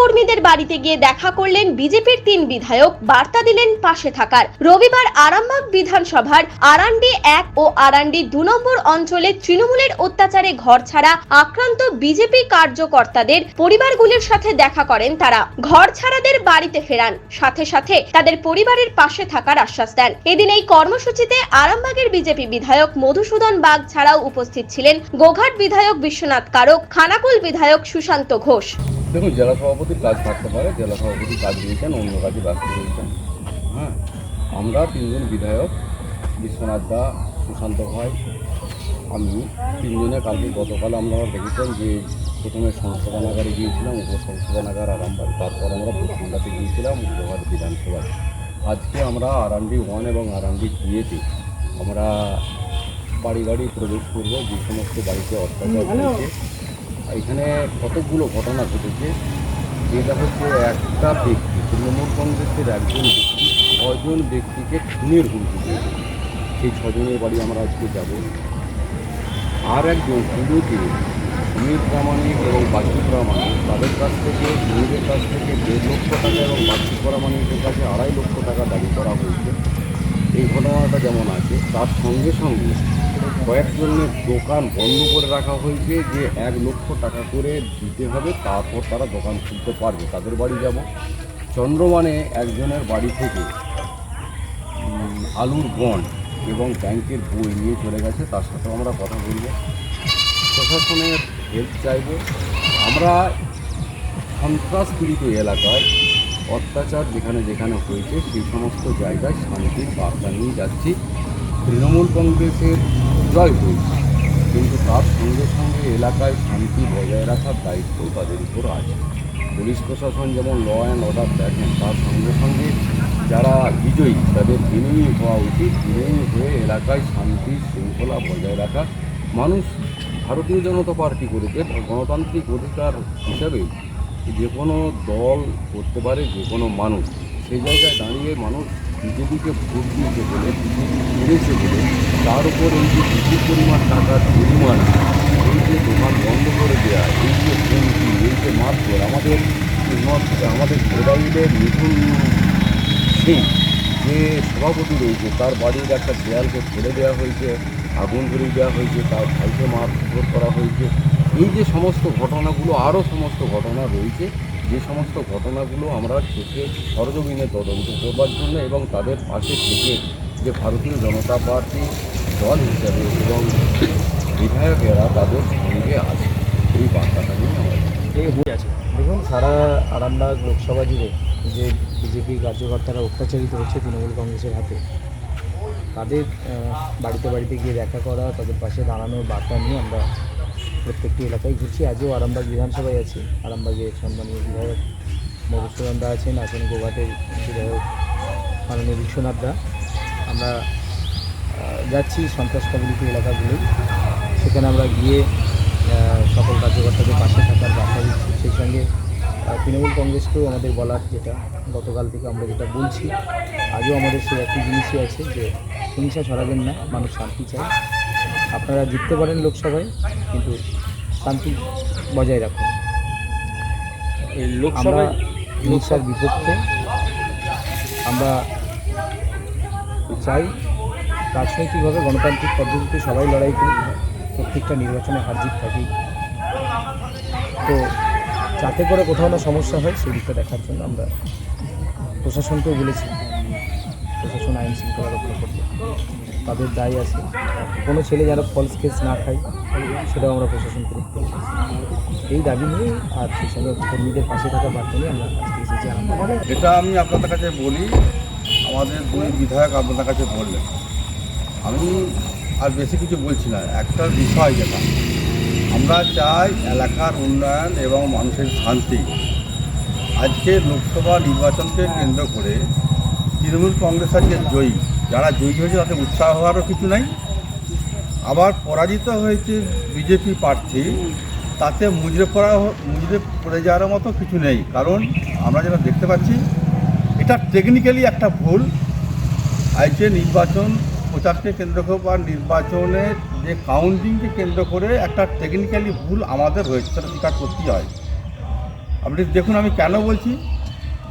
কর্মীদের বাড়িতে গিয়ে দেখা করলেন বিজেপির তিন বিধায়ক, বার্তা দিলেন পাশে থাকার। রবিবার আরামবাগ বিধানসভার আরান্ডি এক ও আরান্ডি দু নম্বর অঞ্চলে তৃণমূলের অত্যাচারে ঘর ছাড়া আক্রান্ত বিজেপি কার্যকর্তাদের পরিবারগুলির সাথে দেখা করেন তারা। ঘর ছাড়াদের বাড়িতে ফেরান, সাথে সাথে তাদের পরিবারের পাশে থাকার আশ্বাস দেন। এদিন এই কর্মসূচিতে আরামবাগের বিজেপি বিধায়ক মধুসূদন বাগ ছাড়াও উপস্থিত ছিলেন গোঘাট বিধায়ক বিশ্বনাথ কারক, খানাকুল বিধায়ক সুশান্ত ঘোষ। দেখুন, জেলা সভাপতির কাজ থাকতে পারে, জেলা সভাপতি কাজ নিয়েছেন অন্য কাজে ব্যস্ত রয়েছেন। হ্যাঁ আমরা তিনজন বিধায়ক, বিশ্বনাথ দা, সুশান্ত ভাই, আমি তিনজনে কালকে গতকাল আমরা দেখেছেন যে প্রথমে সংশোধনাগারে গিয়েছিলাম উপ সংশোধনাগার আরামবাগ, তারপর আমরা ভূখণ্ডাতে গিয়েছিলাম গোহাট বিধানসভায়। আজকে আমরা আরান্ডি ওয়ান এবং আরান্ডি টুয়েতে আমরা বাড়ি বাড়ি প্রবেশ করব, যে সমস্ত বাড়িতে অত্যাচার হয়েছে এখানে কতগুলো ঘটনা ঘটেছে? যেটা হচ্ছে একটা ব্যক্তি, তৃণমূল কংগ্রেসের একজন ব্যক্তি ছজন ব্যক্তিকে খুনের হুমকি দিয়েছে। সেই ছজনের বাড়ি আমরা আজকে যাব। আর একজন পুজোকে সুমিত প্রামাণিক এবং বাচ্চু প্রামাণিক, তাদের কাছ থেকে সুমিতের কাছ থেকে দেড় লক্ষ টাকা এবং বাচ্চু প্রামাণিকের কাছে আড়াই লক্ষ টাকা দাবি করা হয়েছে। এই ঘটনাটা যেমন আছে, তার সঙ্গে সঙ্গে কয়েকজনের দোকান বন্ধ করে রাখা হয়েছে যে এক লক্ষ টাকা করে দিতে হবে, তারপর তারা দোকান খুলতে পারবে। তাদের বাড়ি যাব। চন্দ্রমানে একজনের বাড়ি থেকে আলুর বন এবং ব্যাংকের বই নিয়ে চলে গেছে। তার সাথে আমরা কথা বলব। প্রশাসনের হেল্প চাইব। আমরা সন্ত্রাস পীড়িত এলাকায় অত্যাচার যেখানে যেখানে হয়েছে, সেই সমস্ত জায়গায় শান্তির বার্তা নিয়ে যাচ্ছি। তৃণমূল কংগ্রেসের জয় হয়েছে কিন্তু তার সঙ্গে সঙ্গে এলাকায় শান্তি বজায় রাখার দায়িত্ব তাদের উপর আছে। পুলিশ প্রশাসন যেমন ল অ্যান্ড অর্ডার দেখেন, তার সঙ্গে সঙ্গে যারা বিজয়ী, তাদের বিনয়ী হওয়া উচিত। বিনয়ী হয়ে এলাকায় শান্তি শৃঙ্খলা বজায় রাখা মানুষ ভারতীয় জনতা পার্টি করেছে। গণতান্ত্রিক অধিকার হিসাবে যে কোনো দল করতে পারে, যে কোনো মানুষ। সেই জায়গায় দাঁড়িয়ে মানুষ বিজেপিকে ভোট দিয়েছে বলে, বিজেপি বলে, তার উপর এই যে বিপুল পরিমাণ টাকার জরিমানা এই যে দোকান বন্ধ করে দেওয়া এই যে হুমকি, এই যে মারধর, আমাদের আমাদের ঘোড়াইলের মিঠুন সিং, যে সভাপতি রয়েছে, তার বাড়ির একটা দেয়ালকে ফেলে দেওয়া হয়েছে, আগুন ধরিয়ে দেওয়া হয়েছে, তার ভাইকে মারধর করা হয়েছে। এই যে সমস্ত ঘটনাগুলো, আরও সমস্ত ঘটনা রয়েছে যে সমস্ত ঘটনাগুলো আমরা চোখে সরজমিনে তদন্ত করবার জন্য এবং তাদের পাশে থেকে যে ভারতীয় জনতা পার্টি দল হিসাবে এবং বিধায়কেরা তাদের সঙ্গে আছে। এই বার্তাটা নিয়ে আমরা এই হয়ে আছে। দেখুন সারা আরামবাগ লোকসভা জুড়ে যে বিজেপি কার্যকর্তারা অত্যাচারিত হচ্ছে তৃণমূল কংগ্রেসের হাতে তাদের বাড়িতে বাড়িতে গিয়ে দেখা করা তাদের পাশে দাঁড়ানোর বার্তা নিয়ে আমরা প্রত্যেকটি এলাকায় ঘুরছি। আজও আরামবাগ বিধানসভায় আছি। আরামবাগের সম্মানীয় বিধায়ক মধুসূদন দা আছেন আছেন গোঘাটের বিধায়ক মাননীয় বিশ্বনাথ দা। আমরা যাচ্ছি সন্ত্রাস কমিউনিটি এলাকাগুলি সেখানে আমরা গিয়ে সকল কার্যকর্তাদের পাশে থাকার বার্তা দিচ্ছি। সেই সঙ্গে তৃণমূল কংগ্রেসকেও আমাদের বলার যেটা, গতকাল থেকে আমরা যেটা বলছি, আজও আমাদের সেই একটি জিনিসই আছে যে হিংসা ছড়াবেন না, মানুষ শান্তি চায়। আপনারা জিততে পারেন লোকসভায় কিন্তু শান্তি বজায় রাখুন। এই আমরা হিংসার বিপক্ষে আমরা চাই রাজনৈতিকভাবে গণতান্ত্রিক পদ্ধতিতে সবাই লড়াই করি প্রত্যেকটা নির্বাচনে হার জিত থাকি তো যাতে করে কোথাও না সমস্যা হয় সেই দিকটা দেখার জন্য আমরা প্রশাসনকেও বলেছি প্রশাসন আইন শৃঙ্খলা রক্ষা করবে। তাদের দায় আছে। কোনো ছেলে যারা ফলস কেস না খায়, সেটাও আমরা প্রশাসনকে দেখতে বলেছি। এই দাবি নিয়ে আর সেই সঙ্গে কর্মীদের পাশে থাকা বার্তা নিয়ে আমরা আজকে এসেছি। এটা আমি আপনাদের কাছে বলি, আমাদের দুই বিধায়ক আপনাদের কাছে বললেন। আমি আর বেশি কিছু বলছি না, একটা বিষয় যেটা, আমরা চাই এলাকার উন্নয়ন এবং মানুষের শান্তি। আজকে লোকসভা নির্বাচনকে কেন্দ্র করে তৃণমূল কংগ্রেস আজকে জয়ী। যারা জয়ী হয়েছে তাতে উৎসাহ হওয়ারও কিছু নাই। আবার পরাজিত হয়েছে বিজেপি প্রার্থী, তাতে মুজরে পড়া মুজরে পড়ে যাওয়ার মতো কিছু নেই। কারণ আমরা যেটা দেখতে পাচ্ছি, এটা টেকনিক্যালি একটা ভুল। আজকে নির্বাচন প্রচারকে কেন্দ্র করে বা নির্বাচনের যে কাউন্টিংকে কেন্দ্র করে একটা টেকনিক্যালি ভুল আমাদের হয়েছে, সেটা স্বীকার করতেই হয়। আপনি দেখুন আমি কেন বলছি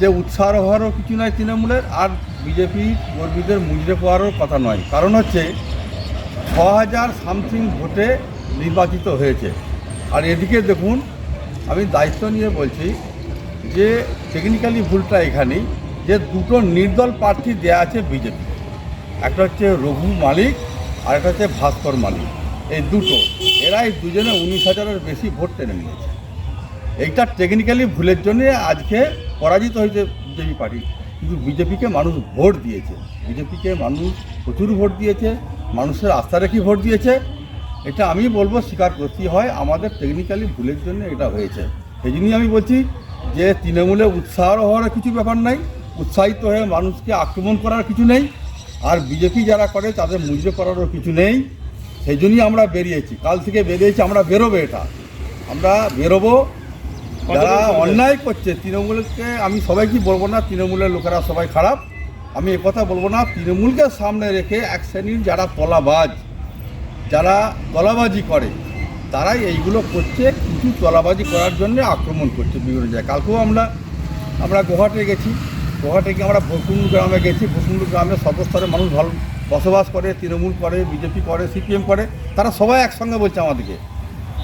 যে উৎসাহ হওয়ারও কিছু নয় তৃণমূলের, আর বিজেপি কর্মীদের মুজরে পাওয়ারও কথা নয়। কারণ হচ্ছে, ছ হাজার সামথিং ভোটে নির্বাচিত হয়েছে। আর এদিকে দেখুন, আমি দায়িত্ব নিয়ে বলছি যে টেকনিক্যালি ভুলটা এখানেই, যে দুটো নির্দল প্রার্থী দেয়া আছে বিজেপি। একটা হচ্ছে রঘু মালিক, আর একটা হচ্ছে ভাস্কর মালিক। এই দুটো, এরাই দুজনে উনিশ হাজারের বেশি ভোট টেনে নিয়েছে। এইটা টেকনিক্যালি ভুলের জন্যে আজকে পরাজিত হয়েছে বিজেপি পার্টি। কিন্তু বিজেপিকে মানুষ ভোট দিয়েছে। বিজেপিকে মানুষ প্রচুর ভোট দিয়েছে, মানুষের আস্থা রেখে ভোট দিয়েছে। এটা আমি বলব স্বীকার করতেই হয় আমাদের টেকনিক্যালি ভুলের জন্য এটা হয়েছে। সেই জন্যই আমি বলছি যে তৃণমূলে উৎসাহ হওয়ার কিছু ব্যাপার নাই, উৎসাহিত হয়ে মানুষকে আক্রমণ করার কিছু নেই, আর বিজেপি যারা করে তাদের মুজরে করারও কিছু নেই। সেই জন্যই আমরা বেরিয়েছি। কাল থেকে বেরিয়েছি, আমরা বেরোবো এটা। আমরা বেরোবো যারা অন্যায় করছে তৃণমূলকে আমি সবাইকে বলব না তৃণমূলের লোকেরা সবাই খারাপ। আমি কথা বলব না তৃণমূলকে সামনে রেখে এক শ্রেণির যারা তলাবাজ যারা তলাবাজি করে তারাই এইগুলো করছে কিছু তলাবাজি করার জন্য আক্রমণ করছে বিভিন্ন জায়গায়। কালকেও আমরা আমরা গোহাটে গেছি। গোহাটে গিয়ে আমরা ভকুন্ডু গ্রামে গেছি। ভকুন্ডু গ্রামে সর্বস্তরের মানুষ ভালো বসবাস করে তৃণমূল করে বিজেপি করে সিপিএম করে তারা সবাই একসঙ্গে বলছে আমাদেরকে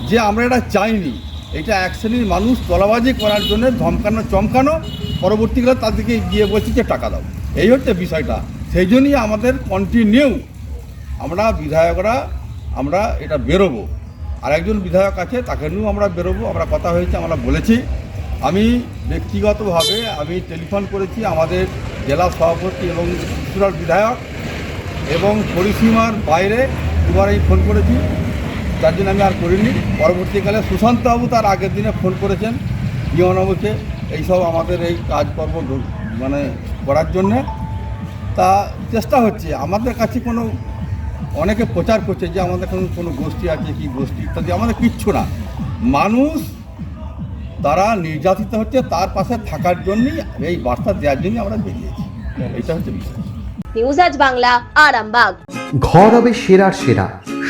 যে আমরা এটা চাইনি। এটা এক শ্রেণির মানুষ তলাবাজি করার জন্য ধমকানো, চমকানো, পরবর্তীকালে তাদেরকে গিয়ে বলছি যে টাকা দাও। এই হচ্ছে বিষয়টা। সেই জন্যই আমাদের কন্টিনিউ আমরা বিধায়করা, আমরা এটা বেরোবো। আর একজন বিধায়ক আছে, তাকে নিয়েও আমরা বেরোবো। আমরা কথা হয়েছে, আমরা বলেছি। আমি ব্যক্তিগতভাবে আমি টেলিফোন করেছি আমাদের জেলা সভাপতি এবং বিধায়ক এবং পরিসীমার বাইরে দুবার আমি ফোন করেছি। তার জন্য আমি আর করিনি। পরবর্তীকালে সুশান্তবাবু তার আগের দিনে ফোন করেছেন জীবনবাবুকে এইসব আমাদের এই কাজকর্ম মানে করার জন্যে। তা চেষ্টা হচ্ছে। আমাদের কাছে কোনো অনেকে প্রচার করছে যে আমাদের কোনো কোনো গোষ্ঠী আছে কি গোষ্ঠী? ইত্যাদি আমাদের কিচ্ছু না। মানুষ তারা নির্যাতিত হচ্ছে তার পাশে থাকার জন্যই এই বার্তা দেওয়ার জন্যই আমরা বেরিয়েছি। এটা হচ্ছে বিষয়। নিউজ আজ বাংলা আরামবাগ। ঘর হবে সেরার সেরা।